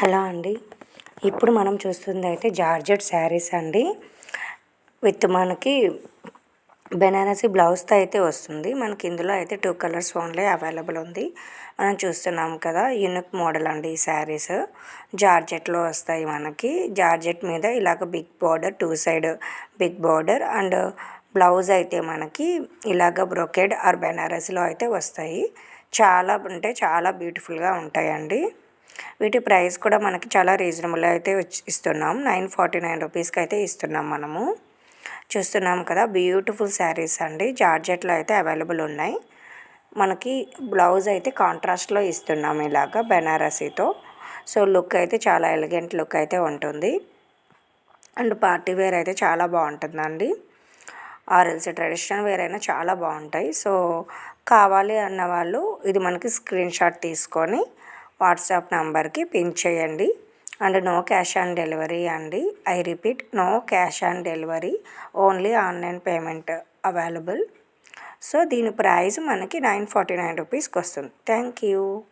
Hello అండి. ఇప్పుడు మనం చూస్తుంది అయితే జార్జెట్ శారీస్ అండి. విత్ మనకి బెనారసీ బ్లౌజ్తో అయితే వస్తుంది. మనకి ఇందులో అయితే టూ కలర్స్ ఓన్లీ అవైలబుల్ ఉంది. మనం చూస్తున్నాం కదా యూనిక్ మోడల్ అండి ఈ శారీస్. జార్జెట్లో వస్తాయి మనకి. జార్జెట్ మీద ఇలాగ big border two side big border and blouse అయితే మనకి ఇలాగ బ్రొకెడ్ ఆర్ బెనారసీలో అయితే వస్తాయి. చాలా అంటే చాలా బ్యూటిఫుల్గా ఉంటాయండి. వీటి ప్రైస్ కూడా మనకి చాలా రీజనబుల్ అయితే ఇస్తున్నాం. నైన్ ఫార్టీ నైన్ రూపీస్కి అయితే ఇస్తున్నాం మనము. చూస్తున్నాం కదా బ్యూటిఫుల్ శారీస్ అండి. జార్జెట్లో అయితే అవైలబుల్ ఉన్నాయి. మనకి బ్లౌజ్ అయితే కాంట్రాస్ట్లో ఇస్తున్నాం ఇలాగా బెనారసీతో. సో లుక్ అయితే చాలా ఎలిగెంట్ లుక్ అయితే ఉంటుంది. అండ్ పార్టీ వేర్ అయితే చాలా బాగుంటుందండి. ఆర్ఎల్స్ ట్రెడిషనల్ వేర్ అయినా చాలా బాగుంటాయి. సో కావాలి అన్న వాళ్ళు ఇది మనకి స్క్రీన్ షాట్ తీసుకొని వాట్సాప్ నెంబర్కి పిన్ చేయండి. And no cash on delivery అండి. I repeat no cash on delivery only online payment available. So దీని ప్రైస్ మనకి నైన్ ఫార్టీ నైన్ రూపీస్కి వస్తుంది. Thank you.